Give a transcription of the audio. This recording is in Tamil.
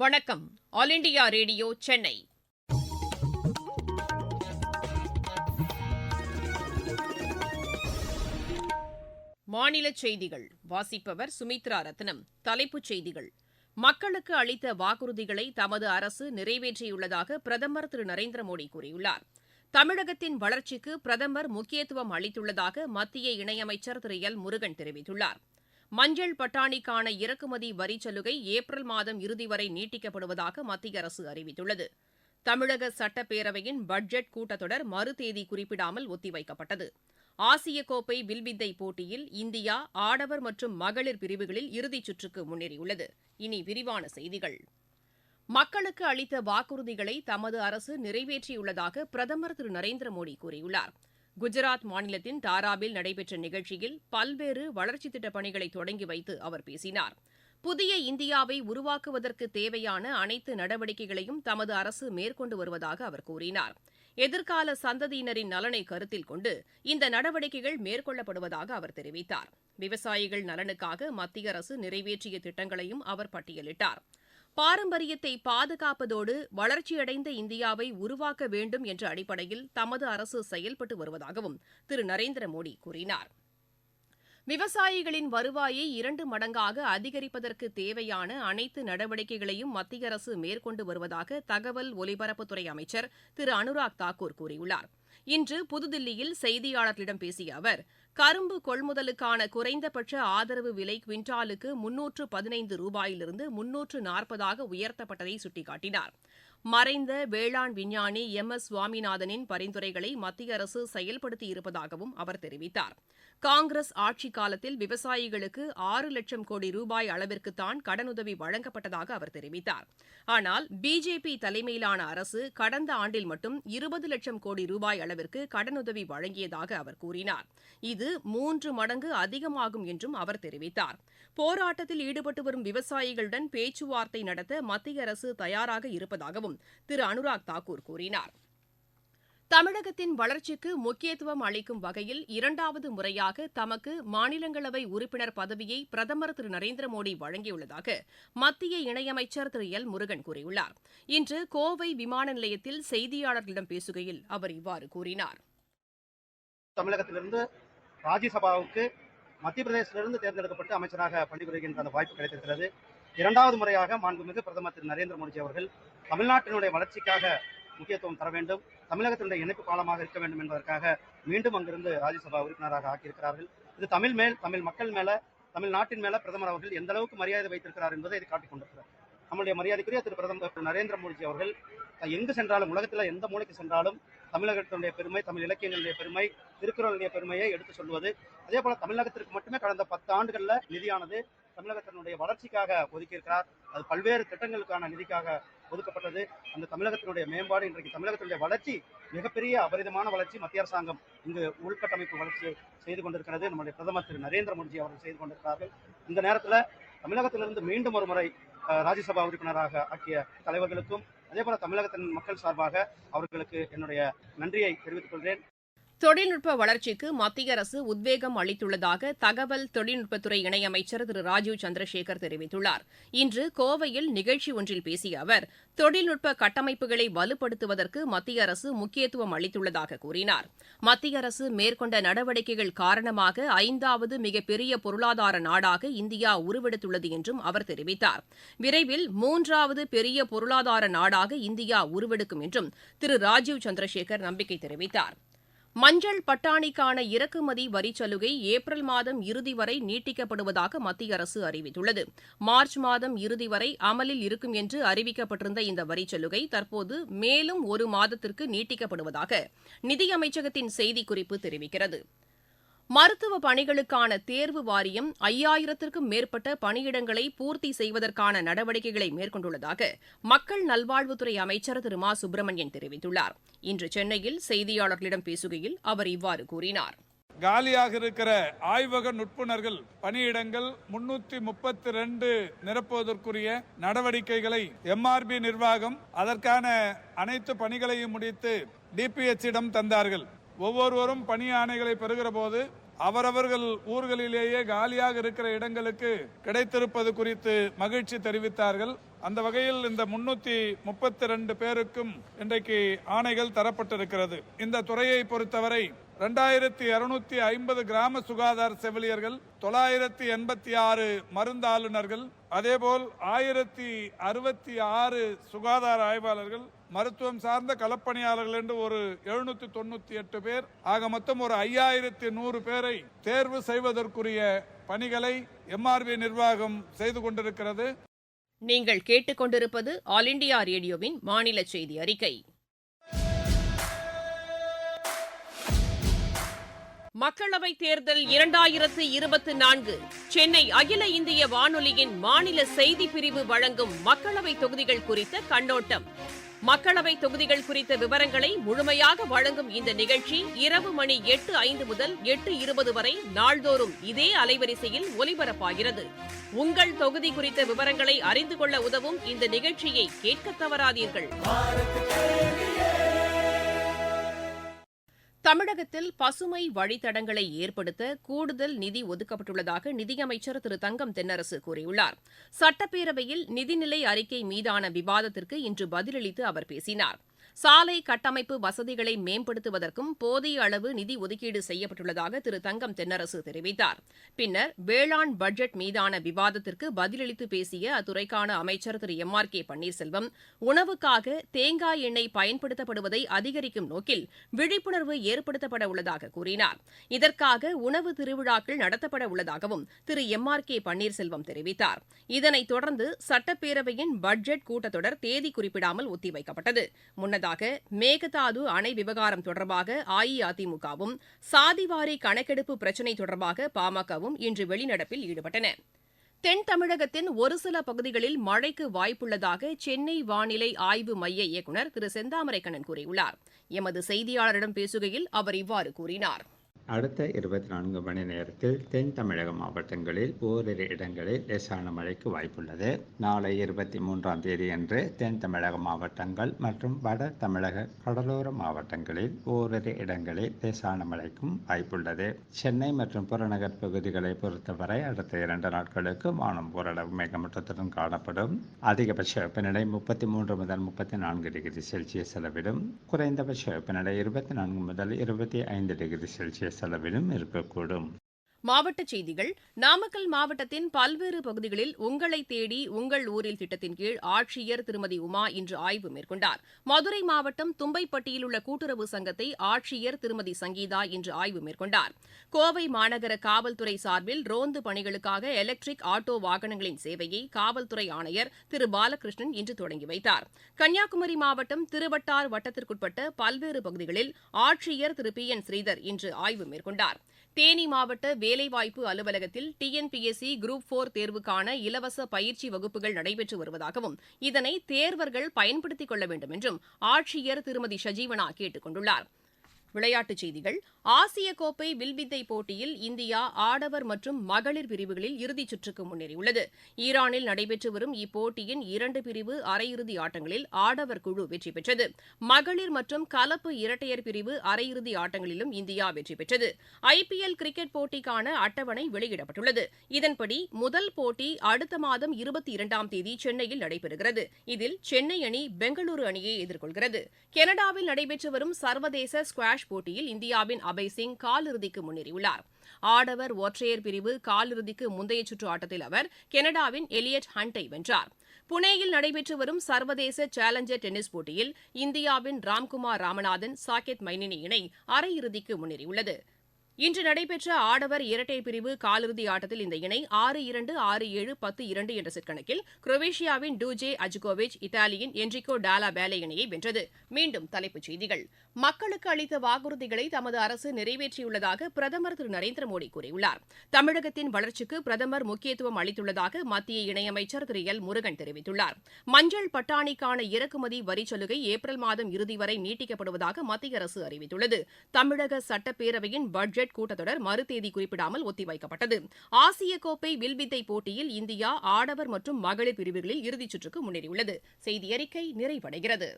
வணக்கம். All India Radio Chennai. மாநில செய்திகள். வாசிப்பவர் சுமித்ரா ரத்னம். தலைப்புச் செய்திகள். மக்களுக்கு அளித்த வாக்குறுதிகளை தமது அரசு நிறைவேற்றியுள்ளதாக பிரதமர் திரு நரேந்திர மோடி கூறியுள்ளார். தமிழகத்தின் வளர்ச்சிக்கு பிரதமர் முக்கியத்துவம் அளித்துள்ளதாக மத்திய இணையமைச்சர் திரு எல் முருகன் தெரிவித்துள்ளார். மஞ்சள் பட்டாணிக்கான இறக்குமதி வரிச் சலுகை ஏப்ரல் மாதம் இறுதி வரை நீட்டிக்கப்படுவதாக மத்திய அரசு அறிவித்துள்ளது. தமிழக சட்டப்பேரவையின் பட்ஜெட் கூட்டத்தொடர் மறுதேதி குறிப்பிடாமல் ஒத்திவைக்கப்பட்டது. ஆசிய கோப்பை வில்வித்தை போட்டியில் இந்தியா ஆடவர் மற்றும் மகளிர் பிரிவுகளில் இறுதிச் சுற்றுக்கு முன்னேறியுள்ளது. இனி விரிவான செய்திகள். மக்களுக்கு அளித்த வாக்குறுதிகளை தமது அரசு நிறைவேற்றியுள்ளதாக பிரதமர் திரு நரேந்திர மோடி கூறியுள்ளார். குஜராத் மாநிலத்தின் தாராவில் நடைபெற்ற நிகழ்ச்சியில் பல்வேறு வளர்ச்சித் திட்டப் பணிகளை தொடங்கி வைத்து அவர் பேசினார். புதிய இந்தியாவை உருவாக்குவதற்கு தேவையான அனைத்து நடவடிக்கைகளையும் தமது அரசு மேற்கொண்டு வருவதாக அவர் கூறினார். எதிர்கால சந்ததியினரின் நலனை கருத்தில் கொண்டு இந்த நடவடிக்கைகள் மேற்கொள்ளப்படுவதாக அவர் தெரிவித்தார். விவசாயிகள் நலனுக்காக மத்திய அரசு நிறைவேற்றிய திட்டங்களையும் அவர் பட்டியலிட்டார். பாரம்பரியத்தை பாதுகாப்பதோடு வளர்ச்சியடைந்த இந்தியாவை உருவாக்க வேண்டும் என்ற அடிப்படையில் தமது அரசு செயல்பட்டு வருவதாகவும் திரு நரேந்திர மோடி கூறினார். விவசாயிகளின் வருவாயை இரண்டு மடங்காக அதிகரிப்பதற்கு தேவையான அனைத்து நடவடிக்கைகளையும் மத்திய அரசு மேற்கொண்டு வருவதாக தகவல் ஒலிபரப்புத்துறை அமைச்சர் திரு அனுராக் தாக்கூர் கூறியுள்ளார். இன்று புதுதில்லியில் செய்தியாளர்களிடம் பேசிய அவர் கரும்பு கொள்முதலுக்கான குறைந்தபட்ச ஆதரவு விலை குவிண்டாலுக்கு முன்னூற்று பதினைந்து ரூபாயிலிருந்து முன்னூற்று நாற்பதாக உயர்த்தப்பட்டதை சுட்டிக்காட்டினார். மறைந்த வேளாண் விஞ்ஞானி எம். எஸ். சுவாமிநாதனின் பரிந்துரைகளை மத்திய அரசு செயல்படுத்தி இருப்பதாகவும் அவர் தெரிவித்தார். காங்கிரஸ் ஆட்சிக் காலத்தில் விவசாயிகளுக்கு ஆறு லட்சம் கோடி ரூபாய் அளவிற்குத்தான் கடனுதவி வழங்கப்பட்டதாக அவர் தெரிவித்தார். ஆனால் பிஜேபி தலைமையிலான அரசு கடந்த ஆண்டில் மட்டும் இருபது லட்சம் கோடி ரூபாய் அளவிற்கு கடனுதவி வழங்கியதாக அவர் கூறினார். இது மூன்று மடங்கு அதிகமாகும் என்றும் அவர் தெரிவித்தார். போராட்டத்தில் ஈடுபட்டு வரும் விவசாயிகளுடன் பேச்சுவார்த்தை நடத்த மத்திய அரசு தயாராக இருப்பதாகவும் திரு அனுராக் தாக்கூர் கூறினார். தமிழகத்தின் வளர்ச்சிக்கு முக்கியத்துவம் அளிக்கும் வகையில் இரண்டாவது முறையாக தமக்கு மாநிலங்களவை உறுப்பினர் பதவியை பிரதமர் திரு நரேந்திர மோடி வழங்கியுள்ளதாக மத்திய இணையமைச்சர் திரு எல் முருகன் கூறியுள்ளார். இன்று கோவை விமான நிலையத்தில் செய்தியாளர்களிடம் பேசுகையில் அவர் இவ்வாறு கூறினார். தமிழகத்திலிருந்து ராஜ்யசபாவுக்கு மத்திய பிரதேசத்திலிருந்து தேர்ந்தெடுக்கப்பட்டு அமைச்சராக பணிபுரிகின்ற அந்த வாய்ப்பு கிடைத்திருக்கிறது. இரண்டாவது முறையாக மாண்புமிகு பிரதமர் திரு நரேந்திர மோடி அவர்கள் தமிழ்நாட்டினுடைய வளர்ச்சிக்காக முக்கியத்துவம் தர வேண்டும் தமிழகத்தினுடைய இணைப்பு பாலமாக இருக்க வேண்டும் என்பதற்காக மீண்டும் அங்கிருந்து ராஜ்யசபா உறுப்பினராக ஆக்கியிருக்கிறார்கள். இது தமிழ் மேல் தமிழ் மக்கள் மேல தமிழ்நாட்டின் மேல பிரதமர் அவர்கள் எந்த அளவுக்கு மரியாதை வைத்திருக்கிறார் என்பதை இது காட்டிக் கொண்டிருக்கிறார் நம்முடைய மரியாதைக்குரிய திரு பிரதமர் நரேந்திர மோடிஜி அவர்கள் எங்கு சென்றாலும் உலகத்தில் எந்த மூலைக்கு சென்றாலும் தமிழகத்தினுடைய பெருமை தமிழ் இலக்கியங்களுடைய பெருமை திருக்குறளுடைய பெருமையை எடுத்து சொல்வது. அதே போல தமிழகத்திற்கு மட்டுமே கடந்த பத்து ஆண்டுகளில் நிதியானது தமிழகத்தினுடைய வளர்ச்சிக்காக ஒதுக்கியிருக்கிறார். அது பல்வேறு திட்டங்களுக்கான நிதிக்காக ஒதுக்கப்பட்டது. அந்த தமிழகத்தினுடைய மேம்பாடு இன்றைக்கு தமிழகத்தினுடைய வளர்ச்சி மிகப்பெரிய அபரிதமான வளர்ச்சி மத்திய அரசாங்கம் இங்கு உள்கட்டமைப்பு வளர்ச்சியை செய்து கொண்டிருக்கிறது. நம்முடைய பிரதமர் திரு நரேந்திர மோடிஜி அவர்கள் செய்து கொண்டிருக்கிறார்கள். இந்த நேரத்தில் தமிழகத்திலிருந்து மீண்டும் ஒரு முறை ராஜ்யசபா உறுப்பினராக ஆக்கிய தலைவர்களுக்கும் அதே போல தமிழகத்தின் மக்கள் சார்பாக அவர்களுக்கு என்னுடைய நன்றியை தெரிவித்துக் கொள்கிறேன். தொழில்நுட்ப வளர்ச்சிக்கு மத்திய அரசு உத்வேகம் அளித்துள்ளதாக தகவல் தொழில்நுட்பத்துறை இணையமைச்சர் திரு ராஜீவ் சந்திரசேகர் தெரிவித்துள்ளார். இன்று கோவையில் நிகழ்ச்சி ஒன்றில் பேசிய அவர் தொழில்நுட்ப கட்டமைப்புகளை வலுப்படுத்துவதற்கு மத்திய அரசு முக்கியத்துவம் அளித்துள்ளதாக கூறினார். மத்திய அரசு மேற்கொண்ட நடவடிக்கைகள் காரணமாக ஐந்தாவது மிகப்பெரிய பொருளாதார நாடாக இந்தியா உருவெடுத்துள்ளது என்றும் அவர் தெரிவித்தார். விரைவில் மூன்றாவது பெரிய பொருளாதார நாடாக இந்தியா உருவெடுக்கும் என்றும் திரு ராஜீவ் சந்திரசேகர் நம்பிக்கை தெரிவித்தார். மஞ்சள் பட்டாணிக்கான இறக்குமதி வரிச் சலுகை ஏப்ரல் மாதம் இறுதி வரை நீட்டிக்கப்படுவதாக மத்திய அரசு அறிவித்துள்ளது. மார்ச் மாதம் இறுதி வரை அமலில் இருக்கும் என்று அறிவிக்கப்பட்டிருந்த இந்த வரிச் சலுகை தற்போது மேலும் ஒரு மாதத்திற்கு நீட்டிக்கப்படுவதாக நிதியமைச்சகத்தின் செய்திக்குறிப்பு தெரிவிக்கிறது. மருத்துவ பணிகளுக்கான தேர்வு வாரியம் ஐயாயிரத்திற்கும் மேற்பட்ட பணியிடங்களை பூர்த்தி செய்வதற்கான நடவடிக்கைகளை மேற்கொண்டுள்ளதாக மக்கள் நல்வாழ்வுத்துறை அமைச்சர் திரு மா சுப்பிரமணியன் தெரிவித்துள்ளார். இன்று சென்னையில் செய்தியாளர்களிடம் பேசுகையில் அவர் இவ்வாறு கூறினார். காலியாக இருக்கிற ஆய்வக நுட்புணர்கள் பணியிடங்கள் முன்னூத்தி முப்பத்தி ரெண்டு நிரப்புவதற்குரிய நடவடிக்கைகளை எம்ஆர்பி நிர்வாகம் அதற்கான அனைத்து பணிகளையும் முடித்து டிபிஎச்சிடம் தந்தார்கள். ஒவ்வொருவரும் பணி ஆணைகளை பெறுகிற போது அவரவர்கள் ஊர்களிலேயே காலியாக இருக்கிற இடங்களுக்கு கிடைத்திருப்பது குறித்து மகிழ்ச்சி தெரிவித்தார்கள். அந்த வகையில் இந்த முன்னூத்தி முப்பத்தி ரெண்டு பேருக்கும் இன்றைக்கு ஆணைகள் தரப்பட்டிருக்கிறது. இந்த துறையை பொறுத்தவரை ரெண்டாயிரத்தி இருநூத்தி ஐம்பது கிராம சுகாதார செவிலியர்கள் தொள்ளாயிரத்தி எண்பத்தி ஆறு மருந்தாளுநர்கள் அதேபோல் ஆயிரத்தி அறுபத்தி ஆறு சுகாதார ஆய்வாளர்கள் மருத்துவம் சார்ந்த களப்பணியாளர்கள் என்று ஒரு எழுநூத்தி தொண்ணூத்தி எட்டு பேர் ஆக மொத்தம் ஒரு ஐயாயிரத்தி நூறு பேரை தேர்வு செய்வதற்குரிய பணிகளை எம்ஆர்பி நிர்வாகம் செய்து கொண்டிருக்கிறது. நீங்கள் கேட்டுக்கொண்டிருப்பது ஆல் இண்டியா ரேடியோவின் மாநில செய்தி அறிக்கை. மக்களவைத் தேர்தல் இரண்டாயிரத்து இருபத்தி நான்கு. சென்னை அகில இந்திய வானொலியின் மாநில செய்தி பிரிவு வழங்கும் மக்களவைத் தொகுதிகள் குறித்த கண்ணோட்டம். மக்களவை தொகுதிகள் குறித்த விவரங்களை முழுமையாக வழங்கும் இந்த நிகழ்ச்சி இரவு மணி எட்டு ஐந்து முதல் எட்டு இருபது வரை நாள்தோறும் இதே அலைவரிசையில் ஒலிபரப்பாகிறது. உங்கள் தொகுதி குறித்த விவரங்களை அறிந்து கொள்ள உதவும் இந்த நிகழ்ச்சியை கேட்க தவறாதீர்கள். தமிழகத்தில் பசுமை வழித்தடங்களை ஏற்படுத்த கூடுதல் நிதி ஒதுக்கப்பட்டுள்ளதாக நிதியமைச்சர் திரு. தங்கம் தென்னரசு கூறியுள்ளார். சட்டப்பேரவையில் நிதிநிலை அறிக்கை மீதான விவாதத்திற்கு இன்று பதிலளித்து அவர் பேசினார். சாலை கட்டமைப்பு வசதிகளை மேம்படுத்துவதற்கும் போதிய அளவு நிதி ஒதுக்கீடு செய்யப்பட்டுள்ளதாக திரு தங்கம் தென்னரசு தெரிவித்தார். பின்னர் வேளாண் பட்ஜெட் மீதான விவாதத்திற்கு பதிலளித்து பேசிய அத்துறைக்கான அமைச்சர் Thiru M R K Panneerselvam உணவுக்காக தேங்காய் எண்ணெய் பயன்படுத்தப்படுவதை அதிகரிக்கும் நோக்கில் விழிப்புணர்வு ஏற்படுத்தப்பட உள்ளதாக கூறினார். இதற்காக உணவு திருவிழாக்கள் நடத்தப்பட உள்ளதாகவும் Thiru M R K Panneerselvam தெரிவித்தார். இதனைத் தொடர்ந்து சட்டப்பேரவையின் பட்ஜெட் கூட்டத்தொடர் தேதி குறிப்பிடாமல் ஒத்திவைக்கப்பட்டது. முன்னதாக மேகதாது அணை விவகாரம் தொடர்பாக அஇஅதிமுகவும் சாதிவாரி கணக்கெடுப்பு பிரச்சினை தொடர்பாக பாமகவும் இன்று வெளிநடப்பில் ஈடுபட்டன. தென் தமிழகத்தின் ஒரு சில பகுதிகளில் மழைக்கு வாய்ப்புள்ளதாக சென்னை வானிலை ஆய்வு மைய இயக்குநர் திரு செந்தாமரைக்கண்ணன் கூறியுள்ளார். எமது செய்தியாளரிடம் பேசுகையில் அவர் இவ்வாறு கூறினார். அடுத்த இருபத்தி நான்கு மணி நேரத்தில் தென் தமிழக மாவட்டங்களில் ஓரிரு இடங்களில் லேசான மழைக்கு வாய்ப்புள்ளது. நாளை இருபத்தி மூன்றாம் தேதி அன்று தென் தமிழக மாவட்டங்கள் மற்றும் வட தமிழக கடலோர மாவட்டங்களில் ஓரிரு இடங்களில் லேசான மழைக்கும் வாய்ப்புள்ளது. சென்னை மற்றும் புறநகர் பகுதிகளை பொறுத்தவரை அடுத்த இரண்டு நாட்களுக்கு வானம் ஓரளவு மேகமூட்டத்துடன் காணப்படும். அதிகபட்ச வெப்பநிலை முப்பத்தி மூன்று முதல் முப்பத்தி நான்கு டிகிரி செல்சியஸ் அளவிடும் குறைந்தபட்ச வெப்பநிலை இருபத்தி நான்கு முதல் இருபத்தி ஐந்து டிகிரி செல்சியஸ் செலவிலும் இருக்கக்கூடும். மாவட்டச் செய்திகள். நாமக்கல் மாவட்டத்தின் பல்வேறு பகுதிகளில் உங்களை தேடி உங்கள் ஊரில் திட்டத்தின் கீழ் ஆட்சியர் திருமதி உமா இன்று ஆய்வு மேற்கொண்டார். மதுரை மாவட்டம் தும்பைப்பட்டியில் உள்ள கூட்டுறவு சங்கத்தை ஆட்சியர் திருமதி சங்கீதா இன்று ஆய்வு மேற்கொண்டார். கோவை மாநகர காவல்துறை சார்பில் ரோந்து பணிகளுக்காக எலக்ட்ரிக் ஆட்டோ வாகனங்களின் சேவையை காவல்துறை ஆணையர் திரு பாலகிருஷ்ணன் இன்று தொடங்கி வைத்தார். கன்னியாகுமரி மாவட்டம் திருவட்டார் வட்டத்திற்குட்பட்ட பல்வேறு பகுதிகளில் ஆட்சியர் திரு பி என் ஸ்ரீதர் இன்று ஆய்வு மேற்கொண்டார். தேனி மாவட்ட வேலைவாய்ப்பு அலுவலகத்தில் டிஎன்பிஎஸ்சி குரூப் போர் தேர்வுக்கான இலவச பயிற்சி வகுப்புகள் நடைபெற்று வருவதாகவும் இதனை தேர்வர்கள் பயன்படுத்திக் கொள்ள வேண்டும் என்றும் ஆட்சியர் திருமதி சஜீவனா கேட்டுக் கொண்டுள்ளாா் விளையாட்டுச் செய்திகள். ஆசிய கோப்பை வில்வித்தை போட்டியில் இந்தியா ஆடவர் மற்றும் மகளிர் பிரிவுகளில் இறுதிச் சுற்றுக்கு முன்னேறியுள்ளது. ஈரானில் நடைபெற்று வரும் இப்போட்டியின் இரண்டு பிரிவு அரையிறுதி ஆட்டங்களில் ஆடவர் குழு வெற்றி பெற்றது. மகளிர் மற்றும் கலப்பு இரட்டையர் பிரிவு அரையிறுதி ஆட்டங்களிலும் இந்தியா வெற்றி பெற்றது. ஐபிஎல் கிரிக்கெட் போட்டிக்கான அட்டவணை வெளியிடப்பட்டுள்ளது. இதன்படி முதல் போட்டி அடுத்த மாதம் இருபத்தி இரண்டாம் தேதி சென்னையில் நடைபெறுகிறது. இதில் சென்னை அணி பெங்களூரு அணியை எதிர்கொள்கிறது. கனடாவில் நடைபெற்று வரும் சர்வதேச ஸ்குவாஷ் போட்டியில் இந்தியாவின் அபய் சிங் காலிறுதிக்கு முன்னேறியுள்ளார். ஆடவர் ஒற்றையர் பிரிவு காலிறுதிக்கு முந்தைய சுற்று ஆட்டத்தில் அவர் கனடாவின் எலியட் ஹண்டை வென்றார். புனேயில் நடைபெற்று வரும் சர்வதேச சேலஞ்சர் டென்னிஸ் போட்டியில் இந்தியாவின் ராம்குமார் ராமநாதன் சாகேத் மைனினி இணை அரையிறுதிக்கு முன்னேறியுள்ளது. இன்று நடைபெற்ற ஆடவர் இரட்டையர் பிரிவு காலிறுதி ஆட்டத்தில் இந்த இணை ஆறு இரண்டு ஆறு ஏழு பத்து இரண்டு என்ற செட் கணக்கில் குரோவேஷியாவின் டூஜே அஜுகோவிச் இத்தாலியின் என்ரிகோ டாலா பேலே இணையை வென்றது. மீண்டும் தலைப்புச் செய்திகள். மக்களுக்கு அளித்த வாக்குறுதிகளை தமது அரசு நிறைவேற்றியுள்ளதாக பிரதமர் திரு நரேந்திர மோடி கூறியுள்ளார். தமிழகத்தின் வளர்ச்சிக்கு பிரதமர் முக்கியத்துவம் அளித்துள்ளதாக மத்திய இணையமைச்சர் திரு எல் முருகன் தெரிவித்துள்ளார். மஞ்சள் பட்டாணிக்கான இறக்குமதி வரிச் சலுகை ஏப்ரல் மாதம் இறுதி வரை நீட்டிக்கப்படுவதாக மத்திய அரசு அறிவித்துள்ளது. தமிழக சட்டப்பேரவையின் பட்ஜெட் கூட்டத்தொடர் மறுதேதி குறிப்பிடாமல் ஒத்திவைக்கப்பட்டது. ஆசிய கோப்பை வில்வித்தை போட்டியில் இந்தியா ஆடவர் மற்றும் மகளிர் பிரிவுகளில் இறுதிச் சுற்றுக்கு முன்னேறியுள்ளது. செய்தி அறிக்கை நிறைவடைகிறது.